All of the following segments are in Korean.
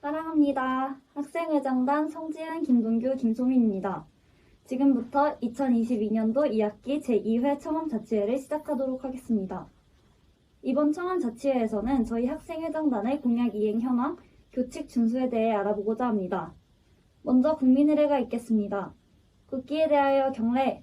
사랑합니다. 학생회장단 성지은, 김동규, 김소민입니다. 지금부터 2022년도 2학기 제2회 청원자치회를 시작하도록 하겠습니다. 이번 청원자치회에서는 저희 학생회장단의 공약 이행 현황, 교칙 준수에 대해 알아보고자 합니다. 먼저 국민의례가 있겠습니다. 국기에 대하여 경례.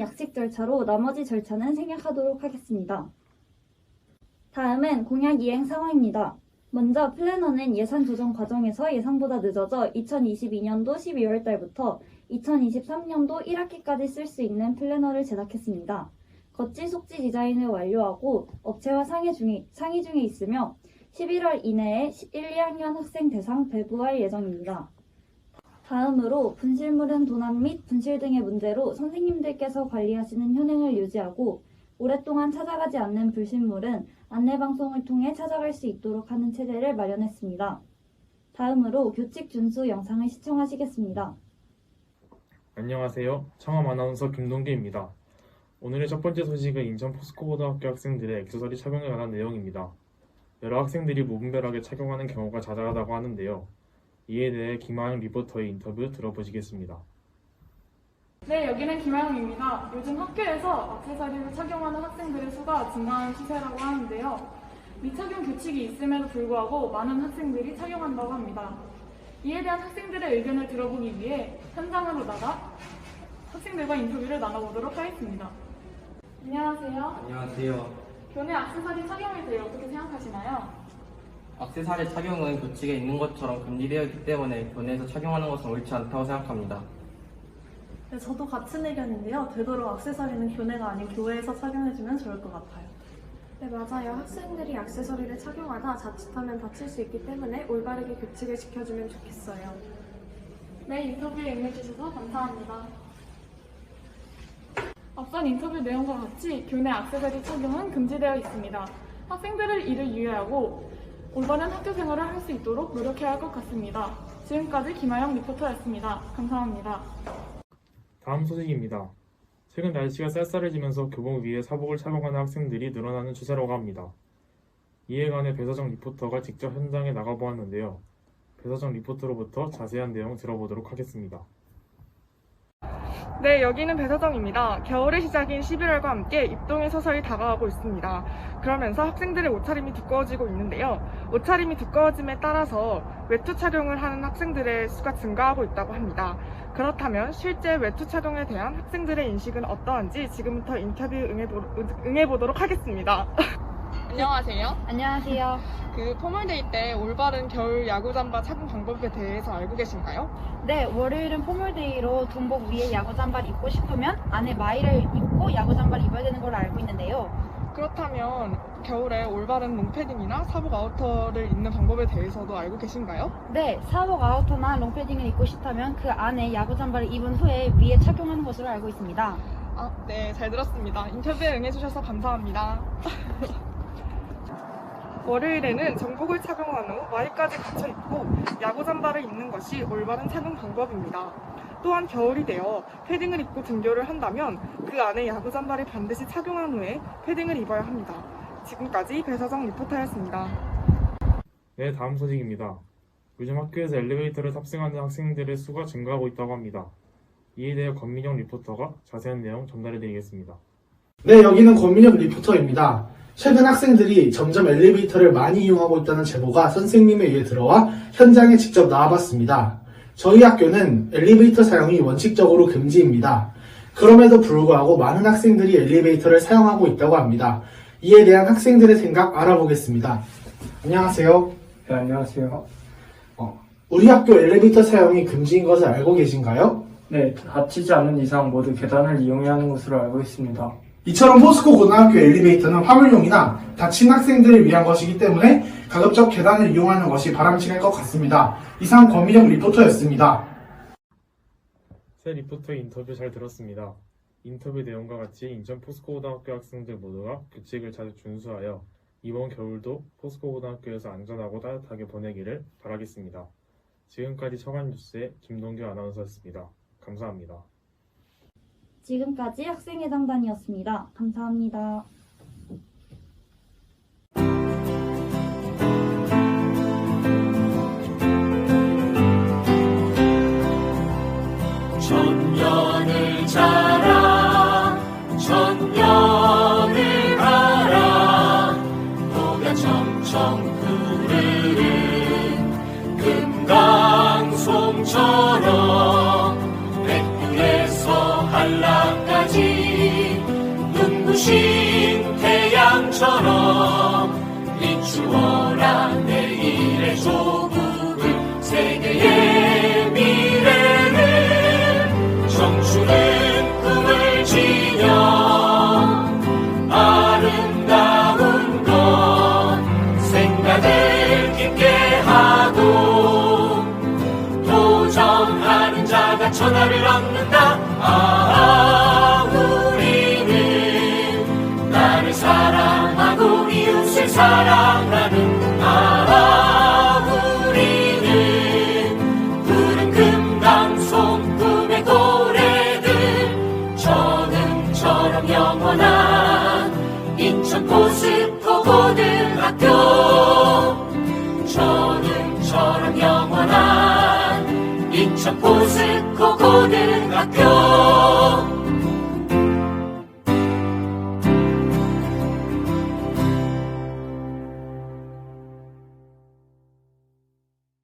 약식 절차로 나머지 절차는 생략하도록 하겠습니다. 다음은 공약 이행 상황입니다. 먼저 플래너는 예산 조정 과정에서 예상보다 늦어져 2022년도 12월 달부터 2023년도 1학기까지 쓸 수 있는 플래너를 제작했습니다. 겉지 속지 디자인을 완료하고 업체와 상의 중에, 상의 중에 있으며 11월 이내에 1, 2학년 학생 대상 배부할 예정입니다. 다음으로 분실물은 도난 및 분실 등의 문제로 선생님들께서 관리하시는 현행을 유지하고 오랫동안 찾아가지 않는 불신물은 안내방송을 통해 찾아갈 수 있도록 하는 체제를 마련했습니다. 다음으로 교칙 준수 영상을 시청하시겠습니다. 안녕하세요. 청암 아나운서 김동기입니다. 오늘의 첫 번째 소식은 인천 포스코고등학교 학생들의 액세서리 착용에 관한 내용입니다. 여러 학생들이 무분별하게 착용하는 경우가 잦아가다고 하는데요. 이에 대해 김하영 리포터의 인터뷰 들어보시겠습니다. 네, 여기는 김하영입니다. 요즘 학교에서 액세서리를 착용하는 학생들의 수가 증가하는 추세라고 하는데요. 미착용 규칙이 있음에도 불구하고 많은 학생들이 착용한다고 합니다. 이에 대한 학생들의 의견을 들어보기 위해 현장으로 나가 학생들과 인터뷰를 나눠보도록 하겠습니다. 안녕하세요. 안녕하세요. 교내 액세서리 착용에 대해 어떻게 생각하시나요? 악세사리 착용은 규칙에 있는 것처럼 금지되어 있기 때문에 교내에서 착용하는 것은 옳지 않다고 생각합니다. 네, 저도 같은 의견인데요. 되도록 액세서리는 교내가 아닌 교회에서 착용해주면 좋을 것 같아요. 네, 맞아요. 학생들이 액세서리를 착용하다 자칫하면 다칠 수 있기 때문에 올바르게 규칙을 지켜주면 좋겠어요. 네, 인터뷰에 응해주셔서 감사합니다. 앞선 인터뷰 내용과 같이 교내 액세서리 착용은 금지되어 있습니다. 학생들을 이를 유의하고 올바른 학교 생활을 할 수 있도록 노력해야 할 것 같습니다. 지금까지 김아영 리포터였습니다. 감사합니다. 다음 소식입니다. 최근 날씨가 쌀쌀해지면서 교복 위에 사복을 착용하는 학생들이 늘어나는 추세라고 합니다. 이에 관해 배서정 리포터가 직접 현장에 나가보았는데요. 배서정 리포터로부터 자세한 내용 들어보도록 하겠습니다. 네, 여기는 배서정입니다. 겨울의 시작인 11월과 함께 입동이 서서히 다가오고 있습니다. 그러면서 학생들의 옷차림이 두꺼워지고 있는데요. 옷차림이 두꺼워짐에 따라서 외투 착용을 하는 학생들의 수가 증가하고 있다고 합니다. 그렇다면 실제 외투 착용에 대한 학생들의 인식은 어떠한지 지금부터 인터뷰 응해보, 응해보도록 하겠습니다. 안녕하세요. 안녕하세요. 그 포멀데이 때 올바른 겨울 야구 잠바 착용 방법에 대해서 알고 계신가요? 네, 월요일은 포멀데이로 동복 위에 야구 잠바를 입고 싶으면 안에 마이를 입고 야구 잠바를 입어야 되는 걸로 알고 있는데요. 그렇다면 겨울에 올바른 롱패딩이나 사복 아우터를 입는 방법에 대해서도 알고 계신가요? 네, 사복 아우터나 롱패딩을 입고 싶다면 그 안에 야구 잠바를 입은 후에 위에 착용하는 것으로 알고 있습니다. 아, 네, 잘 들었습니다. 인터뷰에 응해주셔서 감사합니다. 월요일에는 정복을 착용한 후 마이까지 갖춰 입고 야구 잠바를 입는 것이 올바른 착용 방법입니다. 또한 겨울이 되어 패딩을 입고 등교를 한다면 그 안에 야구 잠바를 반드시 착용한 후에 패딩을 입어야 합니다. 지금까지 배서정 리포터였습니다. 네, 다음 소식입니다. 요즘 학교에서 엘리베이터를 탑승하는 학생들의 수가 증가하고 있다고 합니다. 이에 대해 권민영 리포터가 자세한 내용 전달해 드리겠습니다. 네, 여기는 권민혁 리포터입니다. 최근 학생들이 점점 엘리베이터를 많이 이용하고 있다는 제보가 선생님에 의해 들어와 현장에 직접 나와봤습니다. 저희 학교는 엘리베이터 사용이 원칙적으로 금지입니다. 그럼에도 불구하고 많은 학생들이 엘리베이터를 사용하고 있다고 합니다. 이에 대한 학생들의 생각 알아보겠습니다. 안녕하세요. 네, 안녕하세요. 우리 학교 엘리베이터 사용이 금지인 것을 알고 계신가요? 네, 다치지 않는 이상 모두 계단을 이용해야 하는 것으로 알고 있습니다. 이처럼 포스코 고등학교 엘리베이터는 화물용이나 다친 학생들을 위한 것이기 때문에 가급적 계단을 이용하는 것이 바람직할 것 같습니다. 이상 권민혁 리포터였습니다. 새 리포터 인터뷰 잘 들었습니다. 인터뷰 내용과 같이 인천 포스코 고등학교 학생들 모두가 규칙을 잘 준수하여 이번 겨울도 포스코 고등학교에서 안전하고 따뜻하게 보내기를 바라겠습니다. 지금까지 청한 뉴스의 김동규 아나운서였습니다. 감사합니다. 지금까지 학생회장단이었습니다. 감사합니다. 비추어라 내일의 조국을 세계의 미래를 청춘은 꿈을 지녀 아름다운 것 생각을 깊게 하고 도전하는 자가 천하를 얻는다. 아 전음처럼 영원한